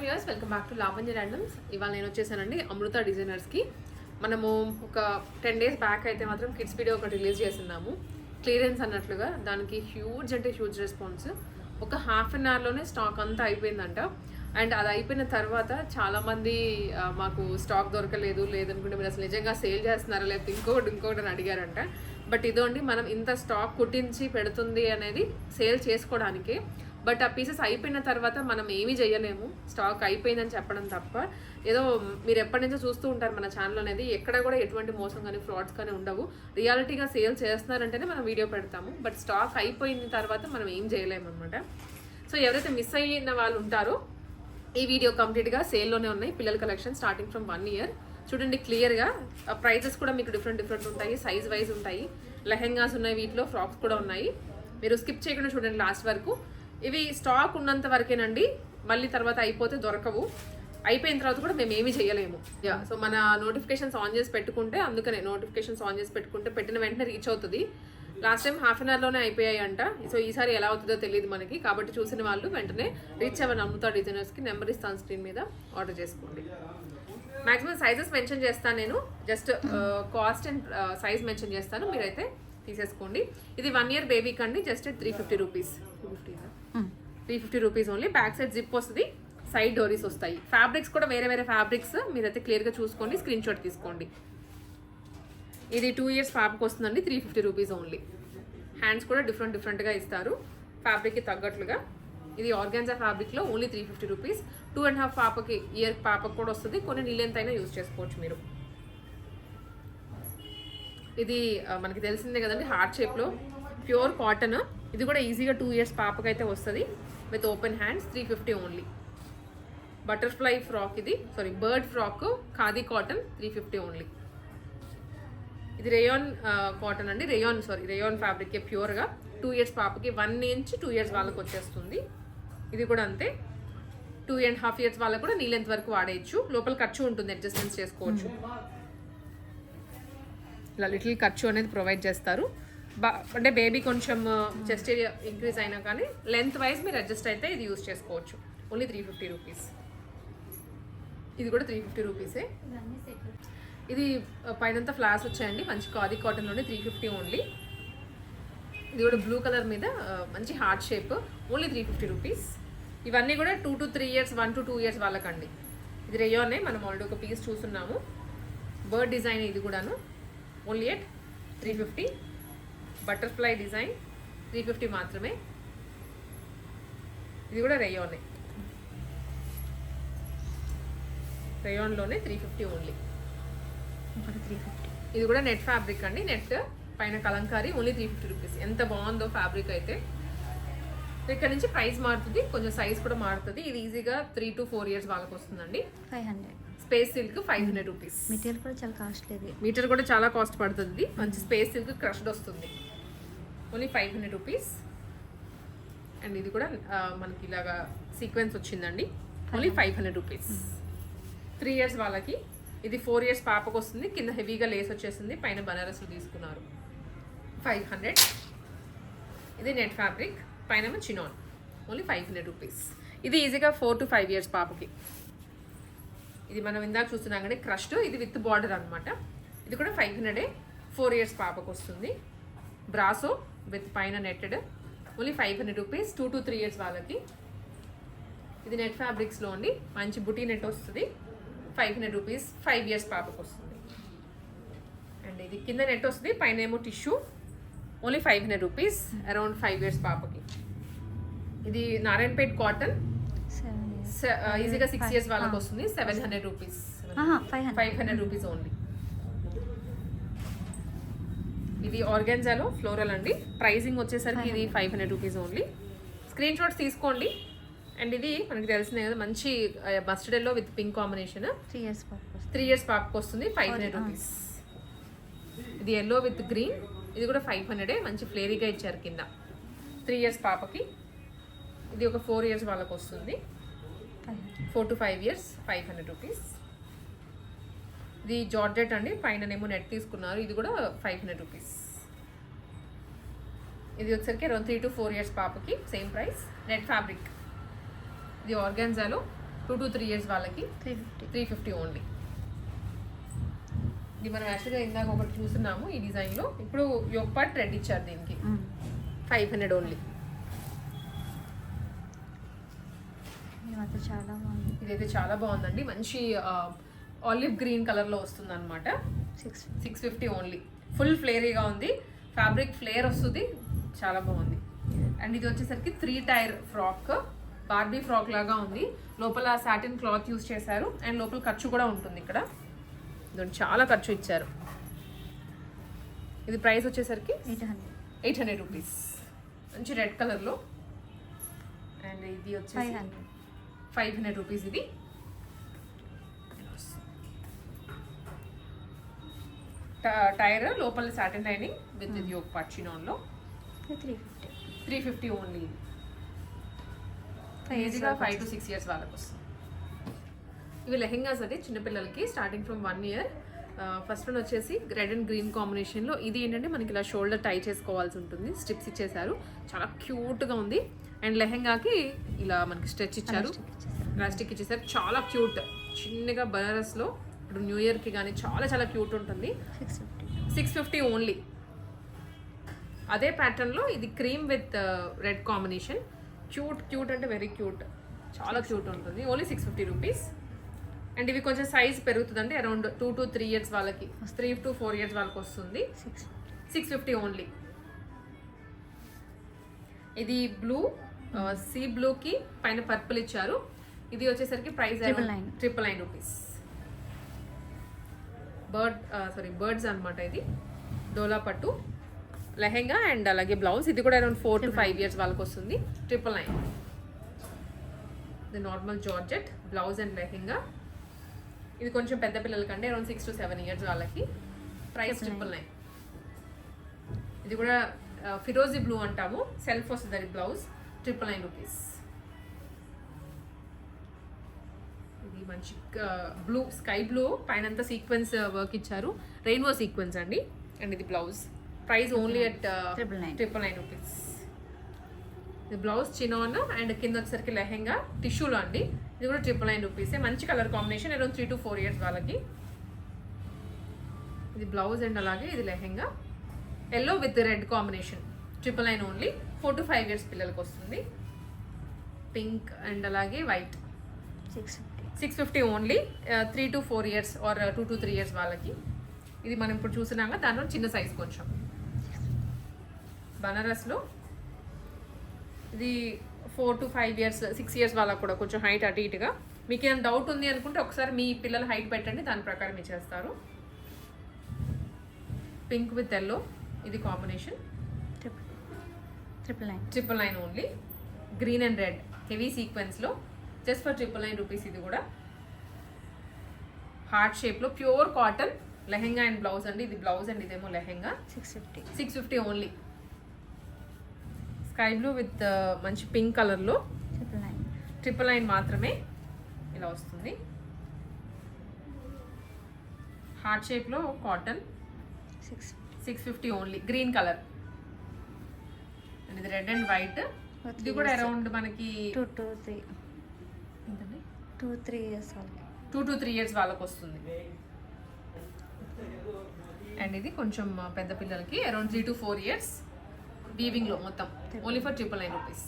Hello viewers welcome back to Lavanya randoms ఇవాళ నేను వచ్చేసానండి అమృత డిజైనర్స్కి మనము ఒక టెన్ డేస్ బ్యాక్ అయితే మాత్రం కిడ్స్ వీడియో ఒకటి రిలీజ్ చేస్తున్నాము. క్లియరెన్స్ అన్నట్లుగా. దానికి హ్యూజ్ అంటే హ్యూజ్ రెస్పాన్స్ ఒక హాఫ్ అన్ అవర్లోనే స్టాక్ అంతా అయిపోయిందంట. అండ్ అది అయిపోయిన తర్వాత చాలామంది మాకు స్టాక్ దొరకలేదు లేదనుకుంటే మీరు అసలు నిజంగా సేల్ చేస్తున్నారా లేకపోతే ఇంకోటి ఇంకోటి అని అడిగారంట. బట్ ఇదోండి మనం ఇంత స్టాక్ కుట్టించి పెడుతుంది అనేది సేల్ చేసుకోవడానికి. బట్ ఆ పీసెస్ అయిపోయిన తర్వాత మనం ఏమీ చేయలేము స్టాక్ అయిపోయిందని చెప్పడం తప్ప. ఏదో మీరు ఎప్పటి నుంచో చూస్తూ ఉంటారు మన ఛానల్ అనేది. ఎక్కడ కూడా ఎటువంటి మోసం కానీ ఫ్రాడ్స్ కానీ ఉండవు. రియాలిటీగా సేల్ చేస్తున్నారంటేనే మనం వీడియో పెడతాము. బట్ స్టాక్ అయిపోయిన తర్వాత మనం ఏం చేయలేము అనమాట సో ఎవరైతే మిస్ అయిన వాళ్ళు ఉంటారో ఈ వీడియో కంప్లీట్గా సేల్లోనే ఉన్నాయి. పిల్లల collection starting from one year చూడండి క్లియర్గా ప్రైజెస్ కూడా మీకు డిఫరెంట్ డిఫరెంట్ ఉంటాయి. సైజ్ వైజ్ ఉంటాయి. లెహెంగాస్ ఉన్నాయి వీటిలో ఫ్రాక్స్ కూడా ఉన్నాయి. మీరు స్కిప్ చేయకుండా చూడండి లాస్ట్ వరకు. ఇవి స్టాక్ ఉన్నంత వరకేనండి. మళ్ళీ తర్వాత అయిపోతే దొరకవు. అయిపోయిన తర్వాత కూడా మేము ఏమీ చేయలేము యా సో మన నోటిఫికేషన్స్ ఆన్ చేసి పెట్టుకుంటే అందుకనే నోటిఫికేషన్స్ ఆన్ చేసి పెట్టుకుంటే పెట్టిన వెంటనే రీచ్ అవుతుంది. లాస్ట్ టైం హాఫ్ అన్ అవర్లోనే అయిపోయాయి అంట సో ఈసారి ఎలా అవుతుందో తెలియదు మనకి. కాబట్టి చూసిన వాళ్ళు వెంటనే రీచ్ అవ్వని అమ్ముతా డిజైనర్స్కి నెంబర్ ఇస్తాను స్క్రీన్ మీద. ఆర్డర్ చేసుకోండి. మాక్సిమం సైజెస్ మెన్షన్ చేస్తాను నేను. Just cost and size mention చేస్తాను. మీరైతే తీసేసుకోండి. ఇది వన్ ఇయర్ బేబీకి అండి just three fifty rupees three fifty rupees only. Back side zip వస్తుంది సైడ్ డోరీస్ వస్తాయి. ఫ్యాబ్రిక్స్ కూడా వేరే వేరే ఫ్యాబ్రిక్స్ మీరైతే క్లియర్గా చూసుకోండి స్క్రీన్ షాట్ తీసుకోండి. ఇది టూ ఇయర్స్ ఫ్యాబ్రిక్ వస్తుందండి three fifty rupees only hands కూడా డిఫరెంట్ డిఫరెంట్గా ఇస్తారు. ఫ్యాబ్రిక్కి తగ్గట్లుగా. ఇది ఆర్గాన్జా ఫ్యాబ్రిక్లో only three fifty rupees two and half పాపకి ఇయర్ పాపకి కూడా వస్తుంది. కొన్ని నీళ్ళెంత అయినా యూజ్ చేసుకోవచ్చు మీరు. ఇది మనకి తెలిసిందే కదండి హార్ట్ షేప్లో ప్యూర్ కాటన్ ఇది కూడా ఈజీగా టూ ఇయర్స్ పాపకైతే వస్తుంది. With open hands three fifty only butterfly frock ఇది. Sorry bird frock khadi cotton three fifty only ఇది రేయాన్ కాటన్ అండి. రేయాన్ సారీ రేయాన్ ఫ్యాబ్రిక్ ప్యూర్గా టూ ఇయర్స్ పాపకి వన్ ఇంచ్ టూ ఇయర్స్ వాళ్ళకి వచ్చేస్తుంది. ఇది కూడా అంతే. టూ అండ్ హాఫ్ ఇయర్స్ వాళ్ళకి కూడా నీళ్ళెంత వరకు వాడేయచ్చు. లోపల ఖర్చు ఉంటుంది అడ్జస్ట్మెంట్స్ చేసుకోవచ్చు. ఇలా లిటిల్ ఖర్చు అనేది ప్రొవైడ్ చేస్తారు. అంటే బేబీ కొంచెం చెస్ట్ ఏరియా ఇంక్రీజ్ అయినా కానీ లెంత్ వైజ్ మీరు అడ్జస్ట్ అయితే ఇది యూస్ చేసుకోవచ్చు. ఓన్లీ త్రీ ఫిఫ్టీ రూపీస్ ఇది కూడా త్రీ ఫిఫ్టీ రూపీసే ఇది పైనంతా ఫ్లాస్ వచ్చాయండి. మంచి కాది కాటన్లోనే త్రీ ఫిఫ్టీ ఓన్లీ ఇది కూడా బ్లూ కలర్ మీద మంచి heart shape only three fifty rupees ఇవన్నీ కూడా two to three years one to two years వాళ్ళకండి. ఇది రేయోనే మనం ఆల్రెడీ ఒక పీస్ చూస్తున్నాము. బర్డ్ డిజైన్ ఇది కూడాను. Only at three fifty butterfly design three fifty మాత్రమే. ఇది కూడా రేయోనే. రేయాన్లోనే three fifty only. Three fifty. ఇది కూడా నెట్ ఫ్యాబ్రిక్ అండి. నెట్ పైన kalamkari only three fifty rupees. ఎంత బాగుందో ఫ్యాబ్రిక్ అయితే. ఇక్కడ నుంచి ప్రైస్ మారుతుంది. కొంచెం సైజ్ కూడా మారుతుంది. ఇది ఈజీగా త్రీ టు ఫోర్ ఇయర్స్ వాళ్ళకి వస్తుందండి. Five hundred. Space silk five hundred rupees. Material కూడా చాలా కాస్ట్లీ మీటర్ కూడా చాలా కాస్ట్ పడుతుంది. మంచి స్పేస్ సిల్క్ క్రష్డ్ వస్తుంది. Only five hundred rupees. And ఇది కూడా మనకి ఇలాగా సీక్వెన్స్ వచ్చిందండి. Only five hundred rupees. Three years వాళ్ళకి. ఇది ఫోర్ ఇయర్స్ పాపకు వస్తుంది. కింద హెవీగా లేస్ వచ్చేసింది పైన బనారస్లు తీసుకున్నారు. Five hundred. ఇది నెట్ ఫ్యాబ్రిక్. పైన chinon. Only five hundred rupees. ఇది ఈజీగా ఫోర్ టు ఫైవ్ ఇయర్స్ పాపకి. ఇది మనం ఇందాక చూస్తున్నాం కానీ క్రష్డ్. ఇది విత్ బార్డర్ అనమాట ఇది కూడా ఫైవ్ హండ్రెడే ఫోర్ ఇయర్స్ పాపకు వస్తుంది. బ్రాసో. విత్ పైన netted. Only five hundred rupees two to three years వాళ్ళకి. ఇది నెట్ ఫ్యాబ్రిక్స్లో అండి మంచి బుటీ నెట్ వస్తుంది. Five hundred rupees five years పాపకు వస్తుంది. అండ్ ఇది కింద నెట్ వస్తుంది. పైన ఏమో tissue. Only five hundred rupees around five years పాపకి. ఇది నారాయణపేట్ కాటన్. ఈజీగా సిక్స్ ఇయర్స్ వాళ్ళకి వస్తుంది. Seven hundred rupees. Five hundred rupees only. ఇది ఆర్గాన్జాలో ఫ్లోరల్ అండి. ప్రైసింగ్ వచ్చేసరికి ఇది five hundred rupees only. Screen shots తీసుకోండి. అండ్ ఇది మనకి తెలిసిందే కదా మంచి mustard yellow with pink combination. Three years three years పాపకి వస్తుంది ఫైవ్ హండ్రెడ్ రూపీస్. ఇది ఎల్లో విత్ గ్రీన్. ఇది కూడా ఫైవ్ హండ్రెడే మంచి ఫ్లేరీగా ఇచ్చారు కింద. త్రీ ఇయర్స్ పాపకి. ఇది ఒక ఫోర్ ఇయర్స్ వాళ్ళకి వస్తుంది four to five years five hundred rupees. ఇది జార్జెట్ అండి. పైననేమో నెట్ తీసుకున్నారు. ఇది కూడా ఫైవ్ హండ్రెడ్ రూపీస్ ఇది వచ్చరికి around three to four years పాపకి సేమ్ ప్రైస్ నెట్ ఫ్యాబ్రిక్ ఇది ఆర్గాన్జాలో టూ టు త్రీ ఇయర్స్ వాళ్ళకి three fifty three fifty only ఇది మనం యాక్చువల్గా ఇందాక ఒకటి చూస్తున్నాము ఈ డిజైన్లో ఇప్పుడు యోగ్ పార్ట్ రెడ్ ఇచ్చారు దీనికి. ఫైవ్ హండ్రెడ్ ఓన్లీ చాలా బాగుంది. ఇదైతే చాలా బాగుందండి. మంచి ఆలివ్ గ్రీన్ కలర్లో వస్తుంది అనమాట six six fifty only full ఫ్లేరీగా ఉంది. ఫ్యాబ్రిక్ ఫ్లేర్ వస్తుంది. చాలా బాగుంది. అండ్ ఇది వచ్చేసరికి three tier frock Barbie frock లాగా ఉంది. లోపల సాటిన్ క్లాత్ యూస్ చేశారు. అండ్ లోపల ఖర్చు కూడా ఉంటుంది ఇక్కడ. దీనికి చాలా ఖర్చు ఇచ్చారు. ఇది ప్రైస్ వచ్చేసరికి eight hundred eight hundred rupees మంచి రెడ్ కలర్లో అండ్ ఇది ఫైవ్ వచ్చేసి హండ్రెడ్ ఫైవ్ హండ్రెడ్ రూపీస్ ఇది. టైర్ లోపల సాటిన్ లైనింగ్ విత్ ఇది ఒక పచ్చినోన్లో three fifty three fifty only years five to six years వాళ్ళకి వస్తుంది ఇవి లెహెంగాస్ అది చిన్నపిల్లలకి starting from one year first one వచ్చేసి రెడ్ అండ్ గ్రీన్ కాంబినేషన్లో ఇది ఏంటంటే మనకి ఇలా షోల్డర్ టై చేసుకోవాల్సి ఉంటుంది. స్ట్రిప్స్ ఇచ్చేసారు చాలా క్యూట్గా ఉంది. అండ్ లెహెంగాకి ఇలా మనకి స్ట్రెచ్ ఇచ్చారు. ప్లాస్టిక్ ఇచ్చేసారు చాలా క్యూట్ చిన్నగా బనారస్లో ఇప్పుడు న్యూ ఇయర్కి కానీ చాలా చాలా క్యూట్ ఉంటుంది. సిక్స్ ఫిఫ్టీ ఓన్లీ అదే ప్యాటర్న్లో ఇది cream with red combination cute cute అంటే వెరీ క్యూట్ చాలా క్యూట్ ఉంటుంది. Only six fifty rupees and ఇవి కొంచెం సైజ్ పెరుగుతుందండి. Around two to three years వాళ్ళకి త్రీ టు ఫోర్ ఇయర్స్ వాళ్ళకి వస్తుంది. సిక్స్ ఫిఫ్టీ ఓన్లీ ఇది బ్లూ సీ బ్లూకి పైన పర్పుల్ ఇచ్చారు. ఇది వచ్చేసరికి price nine. Triple nine rupees bird sorry birds అన్నమాట ఇది. డోలా పట్టు లెహెంగా అండ్ అలాగే బ్లౌజ్. ఇది కూడా around four to five years వాళ్ళకి వస్తుంది ట్రిపుల్ నైన్. ఇది normal georgette blouse and lehenga. ఇది కొంచెం పెద్ద పిల్లలకంటే around six to seven years వాళ్ళకి. ప్రైస్ ట్రిపుల్ నైన్ ఇది కూడా ఫిరోజీ బ్లూ అంటాము. సెల్ఫ్ వస్తుంది అది బ్లౌజ్ ట్రిపుల్ నైన్ రూపీస్ మంచి బ్లూ స్కై బ్లూ పైన అంతా సీక్వెన్స్ వర్క్ ఇచ్చారు. రెయిన్బో సీక్వెన్స్ అండి. అండ్ ఇది blouse price only at Triple nine. Triple nine rupees ఇది బ్లౌజ్ చినోన్ అండ్ కింద వచ్చేసరికి లెహెంగా టిష్యూలో అండి. ఇది కూడా ట్రిపుల్ నైన్ రూపీస్ మంచి colour combination around three to four years వాళ్ళకి. ఇది బ్లౌజ్ అండ్ అలాగే ఇది lehenga. Yellow with red combination triple nine only four to five years పిల్లలకి వస్తుంది. పింక్ అండ్ అలాగే white six six fifty only three to four years or two to three years వాళ్ళకి. ఇది మనం ఇప్పుడు చూసినాక దాంట్లో చిన్న సైజ్ కొంచెం. బనారస్లో ఇది four to five years six years వాళ్ళకు కూడా కొంచెం హైట్ అటు ఇటుగా. మీకు ఏమైనా డౌట్ ఉంది అనుకుంటే ఒకసారి మీ పిల్లల హైట్ పెట్టండి దాని ప్రకారం ఇచ్చేస్తారు పింక్ విత్ ఎల్లో ఇది combination triple nine triple nine only green and red heavy సీక్వెన్స్లో just for triple nine rupees ఇది కూడా. హార్ట్ షేప్లో pure cotton lehenga and blouse అండి. ఇది బ్లౌజ్ అండ్ ఇదేమో lehenga. Six fifty six fifty only sky blue with మంచి pink కలర్లో triple nine triple nine మాత్రమే ఇలా వస్తుంది. హార్ట్ షేప్లో cotton six six fifty only green colour and ఇది రెడ్ అండ్ వైట్ ఇది కూడా అరౌండ్ మనకి two two three two three years వాళ్ళకి. టూ టు త్రీ ఇయర్స్ వాళ్ళకి వస్తుంది అండ్ ఇది కొంచెం పెద్ద పిల్లలకి around three to four years వీవింగ్లో మొత్తం. Only for triple nine rupees